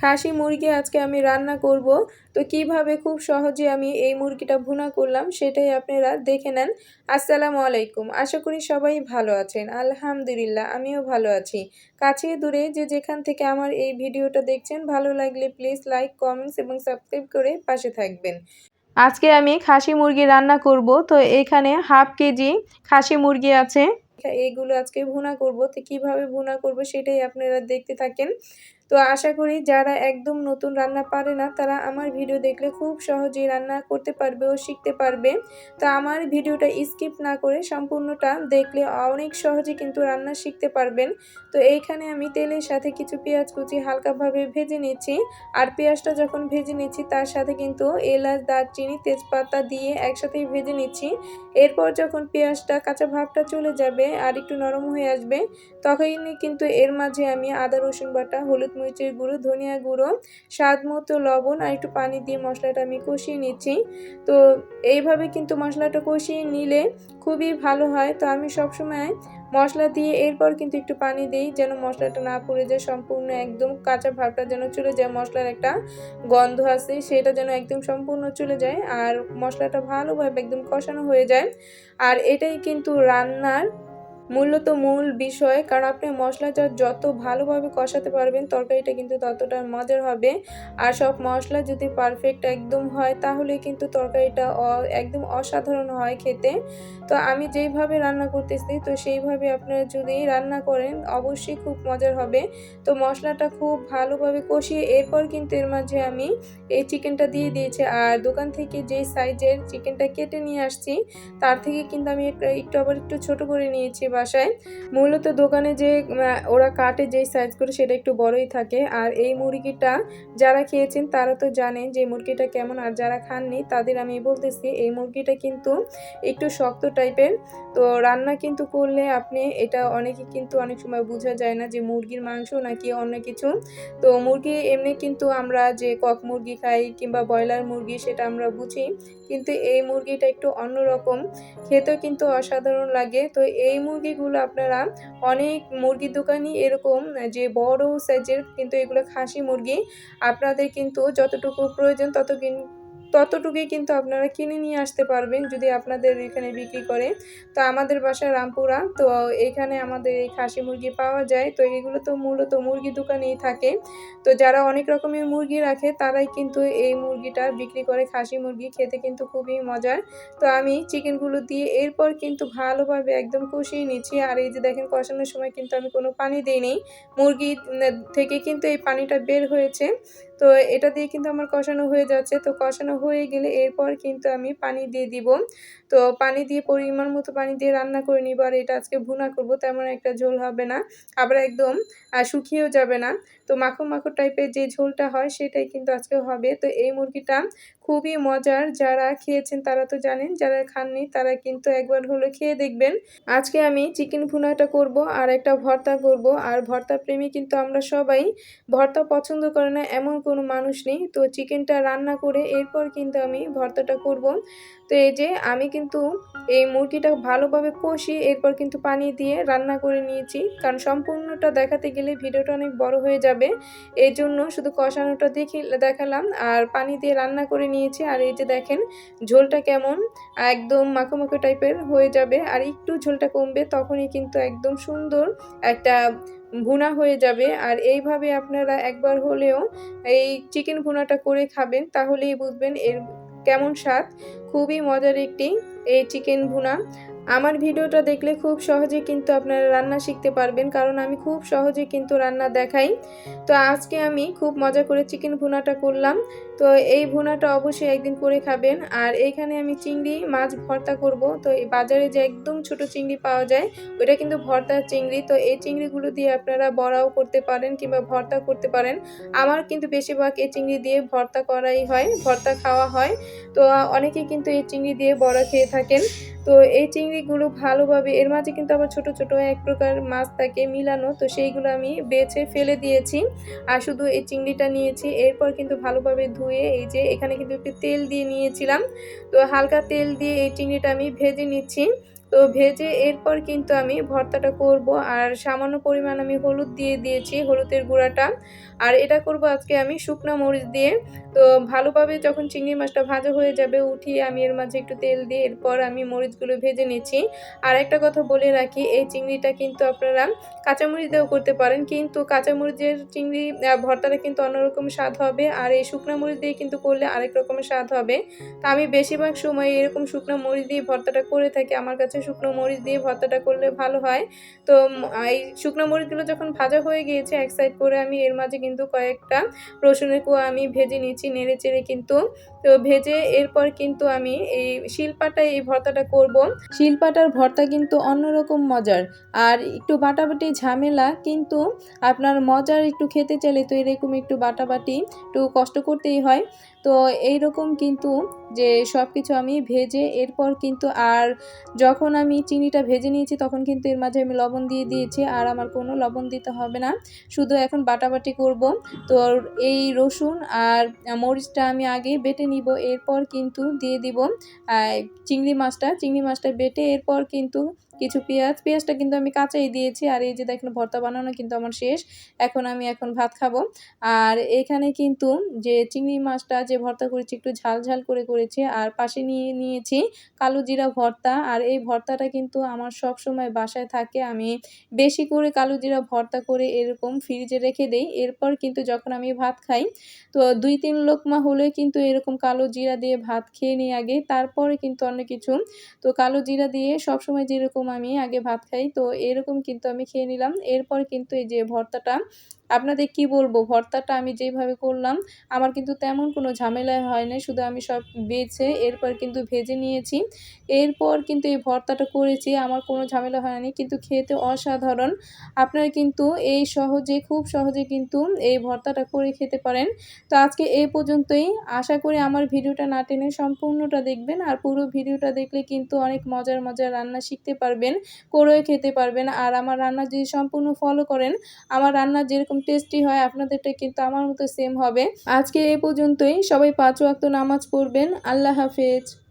খাসি মুরগি আজকে আমি রান্না করব। তো কীভাবে খুব সহজে আমি এই মুরগিটা ভুনা করলাম সেটাই আপনারা দেখে নেন। আসসালামু আলাইকুম। আশা করি সবাই ভালো আছেন। আলহামদুলিল্লাহ, আমিও ভালো আছি। কাছে দূরে যে যেখান থেকে আমার এই ভিডিওটা দেখছেন, ভালো লাগলে প্লিজ লাইক, কমেন্টস এবং সাবস্ক্রাইব করে পাশে থাকবেন। আজকে আমি খাসি মুরগি রান্না করব। তো এখানে হাফ কেজি খাসি মুরগি আছে। এইগুলো আজকে ভুনা করব। তো কীভাবে ভুনা করব সেটাই আপনারা দেখতে থাকেন। তো আশা করি যারা একদম নতুন রান্না পারে না, তারা আমার ভিডিও দেখলে খুব সহজেই রান্না করতে পারবে ও শিখতে পারবে। তো আমার ভিডিওটা স্কিপ না করে সম্পূর্ণটা দেখলে অনেক সহজে কিন্তু রান্না শিখতে পারবেন। তো এইখানে আমি তেলের সাথে কিছু পেঁয়াজ কুচি হালকাভাবে ভেজে নিচ্ছি। আর পেঁয়াজটা যখন ভেজে নিচ্ছি, তার সাথে কিন্তু এলাচ, দারচিনি, তেজপাতা দিয়ে একসাথেই ভেজে নিচ্ছি। এরপর যখন পেঁয়াজটা, কাঁচা ভাবটা চলে যাবে আর একটু নরম হয়ে আসবে, তখনই কিন্তু এর মাঝে আমি আদা, রসুন বাটা, হলুদ মরিচের গুঁড়ো ধনিয়া গুঁড়ো, স্বাদ মতো লবণ আর একটু পানি দিয়ে মশলাটা আমি কষিয়ে নিচ্ছি। তো এইভাবে কিন্তু মশলাটা কষিয়ে নিলে খুবই ভালো হয়। তো আমি সবসময় মশলা দিয়ে এরপর কিন্তু একটু পানি দিই যেন মশলাটা না পড়ে যায়, সম্পূর্ণ একদম কাঁচা ভাবটা যেন চলে যায়, মশলার একটা গন্ধ আছে সেটা যেন একদম সম্পূর্ণ চলে যায় আর মশলাটা ভালোভাবে একদম কষানো হয়ে যায়। আর এটাই কিন্তু রান্নার মূলত মূল বিষয়, কারণ আপনি মশলাটা যত ভালোভাবে কষাতে পারবেন, তরকারিটা কিন্তু ততটা মজার হবে। আর সব মশলা যদি পারফেক্ট একদম হয়, তাহলে কিন্তু তরকারিটা একদম অসাধারণ হয় খেতে। তো আমি যেইভাবে রান্না করতেছি, তো সেইভাবে আপনারা যদি রান্না করেন, অবশ্যই খুব মজার হবে। তো মশলাটা খুব ভালোভাবে কষিয়ে এরপর কিন্তু এর মাঝে আমি এই চিকেনটা দিয়ে দিয়েছি। আর দোকান থেকে যেই সাইজের চিকেনটা কেটে নিয়ে আসছি, তার থেকে কিন্তু আমি একটু আবার একটু ছোট করে নিয়েছি বাসায়। মূলত দোকানে যে ওরা কাটে যেই সাইজ করে সেটা একটু বড়ই থাকে। আর এই মুরগিটা যারা খেয়েছেন তারা তো জানেন যে মুরগিটা কেমন। আর যারা খাননি তাদের আমি বলতেছি, এই মুরগিটা কিন্তু একটু শক্ত টাইপের তো রান্না কিন্তু করলে আপনি এটা অনেকে কিন্তু অনেক সময় বোঝা যায় না যে, মুরগির মাংস নাকি অন্য কিছু। তো মুরগি এমনি কিন্তু আমরা যে কক মুরগি খাই কিংবা ব্রয়লার মুরগি সেটা আমরা বুঝি। কিন্তু এই মুরগিটা একটু অন্যরকম। খেতে কিন্তু অসাধারণ লাগে। তো এই মুরগিগুলো আপনারা অনেক মুরগির দোকানই এরকম যে বড় সাইজের কিন্তু এগুলো খাসি মুরগি। আপনাদের কিন্তু যতটুকু প্রয়োজন তত ততটুকুই কিন্তু আপনারা কিনে নিয়ে আসতে পারবেন যদি আপনাদের এখানে বিক্রি করে। তো আমাদের বাসা রামপুরা, তো এখানে আমাদের এই খাসি মুরগি পাওয়া যায়। তো এগুলো তো মূলত মুরগি দোকানেই থাকে। তো যারা অনেক রকমের মুরগি রাখে, তারাই কিন্তু এই মুরগিটা বিক্রি করে খাসি মুরগি। খেতে কিন্তু খুবই মজার। তো আমি চিকেনগুলো দিয়ে এরপর কিন্তু ভালোভাবে একদম কষিয়ে নিচ্ছি। আর এই যে দেখেন, কষানোর সময় কিন্তু আমি কোনো পানি দিইনি। মুরগি থেকে কিন্তু এই পানিটা বের হয়েছে। তো এটা দিয়ে কিন্তু আমার কষানো হয়ে যাচ্ছে। তো কষানো হয়ে গেলে এরপর কিন্তু আমি পানি দিয়ে দিব। তো পানি দিয়ে পরিমাণ মতো পানি দিয়ে রান্না করে নিব আর এটা আজকে ভুনা করব, তেমন একটা ঝোল হবে না। আবার একদম শুকিয়েও যাবে না। তো মাখো মাখো টাইপের যে ঝোলটা হয় সেটাই কিন্তু আজকে হবে। তো এই মুরগিটা খুবই মজার। যারা খেয়েছেন তারা তো জানেন, যারা খাননি তারা কিন্তু একবার হলো খেয়ে দেখবেন। আজকে আমি চিকেন ভুনাটা করব আর একটা ভর্তা করব। আর ভর্তা প্রেমী কিন্তু আমরা সবাই। ভর্তা পছন্দ করে না, এমন কোনো মানুষ নেই। তো চিকেনটা রান্না করে এরপর কিন্তু আমি ভর্তাটা করব। তো এই যে আমি কিন্তু এই মুরগিটা ভালোভাবে কষিয়ে এরপর কিন্তু পানি দিয়ে রান্না করে নিয়েছি। কারণ সম্পূর্ণটা দেখাতে গেলে ভিডিওটা অনেক বড় হয়ে যাবে। এই জন্য শুধু কষানোটা দেখি দেখালাম। আর পানি দিয়ে রান্না করে নিয়েছি। আর এই যে দেখেন, ঝোলটা কেমন, একদম মাখো টাইপের হয়ে যাবে। আর একটু ঝোলটা কমবে তখনই কিন্তু একদম সুন্দর একটা ভুনা হয়ে যাবে। আর এইভাবে আপনারা একবার হলেও এই চিকেন ভুনাটা করে খাবেন, তাহলেই বুঝবেন এর কেমন স্বাদ। খুবই মজার একটি, এই চিকেন ভুনা। আমার ভিডিওটা দেখলে খুব সহজে কিন্তু আপনারা রান্না শিখতে পারবেন, কারণ আমি খুব সহজে কিন্তু রান্না দেখাই। তো আজকে আমি খুব মজা করে চিকেন ভুনাটা করলাম। তো এই ভুনাটা অবশ্যই একদিন করে খাবেন। আর এইখানে আমি চিংড়ি, মাছ ভর্তা করব। তো এই বাজারে যে একদম ছোট চিংড়ি পাওয়া যায়, ওইটা কিন্তু ভর্তার চিংড়ি। তো এই চিংড়িগুলো দিয়ে আপনারা বড়াও করতে পারেন কিংবা ভর্তা করতে পারেন। আমার কিন্তু বেশিরভাগ এই চিংড়ি দিয়ে ভর্তা করাই হয়, ভর্তা খাওয়া হয়। তো অনেকেই কিন্তু এই চিংড়ি দিয়ে বড়া খেয়ে থাকেন। তো এই চিংড়িগুলো ভালোভাবে, এর মাঝে কিন্তু আবার ছোট ছোট এক প্রকার মাছ থাকে মিলানো, তো সেইগুলো আমি বেছে ফেলে দিয়েছি। আর শুধু এই চিংড়িটা নিয়েছি, এরপর কিন্তু ভালোভাবে ধুয়ে এই যে এখানে কিন্তু একটু তেল দিয়ে নিয়েছিলাম। তো হালকা তেল দিয়ে এই চিংড়িটা আমি ভেজে নিচ্ছি। তো ভেজে এরপর কিন্তু আমি ভর্তাটা করব আর সামান্য পরিমাণ আমি হলুদ দিয়ে দিয়েছি, হলুদের গুঁড়াটা। আর এটা করব আজকে আমি শুকনো মরিচ দিয়ে। তো ভালোভাবে যখন চিংড়ি মাছটা ভাজা হয়ে যাবে, উঠিয়ে আমি এর মাঝে একটু তেল দিয়ে এরপর আমি মরিচগুলো ভেজে নিচ্ছি। আর একটা কথা বলে রাখি, এই চিংড়িটা কিন্তু আপনারা কাঁচামরিচ দিয়েও করতে পারেন, কিন্তু কাঁচামরিচের চিংড়ি ভর্তাটা কিন্তু অন্যরকম স্বাদ হবে আর এই শুকনো মরিচ দিয়ে কিন্তু করলে আরেক রকমের স্বাদ হবে। তা আমি বেশিরভাগ সময় এরকম শুকনো মরিচ দিয়ে ভর্তাটা করে থাকি, আমার কাছে শুকনো মরিচ দিয়ে ভর্তাটা করলে ভালো হয়। তো এই শুকনো মরিচগুলো যখন ভাজা হয়ে গিয়েছে, এক সাইড করে আমি এর মাঝে কিন্তু কয়েকটা রসুনের কুয়া আমি ভেজে নিচ্ছি, নেড়ে চেড়ে কিন্তু। তো, ভেজে এরপর কিন্তু আমি এই শিলপাটায় এই ভর্তাটা করব। শিলপাটার ভর্তা কিন্তু অন্যরকম মজার। আর একটু বাটাবাটি ঝামেলা, কিন্তু আপনার মজার একটু খেতে চাইলে তো এরকম একটু বাটাবাটি একটু কষ্ট করতেই হয়। তো এইরকম কিন্তু যে সব কিছু আমি ভেজে এরপর কিন্তু আর যখন আমি চিনিটা ভেজে নিয়েছি তখন কিন্তু এর মাঝে আমি লবণ দিয়ে দিয়েছি, আর আমার কোনো লবণ দিতে হবে না। শুধু এখন বাটাবাটি করব। তো এই রসুন আর মরিচটা আমি আগে বেটে নিব, এরপর কিন্তু দিয়ে দিব চিংড়ি মাছটা। চিংড়ি মাছটা বেটে এরপর কিন্তু কিছু পেঁয়াজ, পেঁয়াজটা কিন্তু আমি কাঁচাই দিয়েছি আর এই যে দেখেন ভর্তা বানানো কিন্তু আমার শেষ। এখন আমি এখন ভাত খাব। আর এখানে কিন্তু যে চিংড়ি মাছটা যে ভর্তা করেছি একটু ঝাল ঝাল করে করেছি আর পাশে নিয়ে নিয়েছি কালো জিরা ভর্তা। আর এই ভর্তাটা কিন্তু আমার সব সময় বাসায় থাকে। আমি বেশি করে কালো জিরা ভর্তা করে এরকম ফ্রিজে রেখে দেই। এরপর কিন্তু যখন আমি ভাত খাই, তো দুই তিন লোকমা হলে কিন্তু এরকম কালো জিরা দিয়ে ভাত খেয়ে নিই আগে। তারপরে কিন্তু অন্য কিছু। তো কালো জিরা দিয়ে সবসময় যেরকম আমি আগে ভাত খাই। তো এরকম কিন্তু আমি খেয়ে নিলাম। এরপর কিন্তু এই যে ভর্তাটা আপনাদের কি বলব? ভর্তাটা আমি যেভাবে করলাম, আমার কিন্তু তেমন কোনো ঝামেলা হয় না শুধু আমি সব বেছে, এরপর কিন্তু ভেজে নিয়েছি। এরপর কিন্তু এই ভর্তাটা করেছি, আমার কোনো ঝামেলা হয়নি কিন্তু খেতে অসাধারণ। আপনারা কিন্তু এই সহজে, খুব সহজে কিন্তু এই ভর্তাটা করে খেতে পারেন। তো আজকে এই পর্যন্তই। আশা করি আমার ভিডিওটা না টেনে সম্পূর্ণটা দেখবেন আর পুরো ভিডিওটা দেখলে কিন্তু অনেক মজার মজার রান্না শিখতে পারবেন, করেও খেতে পারবেন। আর আমার রান্না যদি সম্পূর্ণ ফলো করেন, আমার রান্না যেরকম টেস্টি হয়, আপনাদেরটা কিন্তু আমার মতো সেম হবে। আজকে এ পর্যন্তই। সবাই পাঁচ ওয়াক্ত নামাজ পড়বেন। আল্লাহ হাফেজ।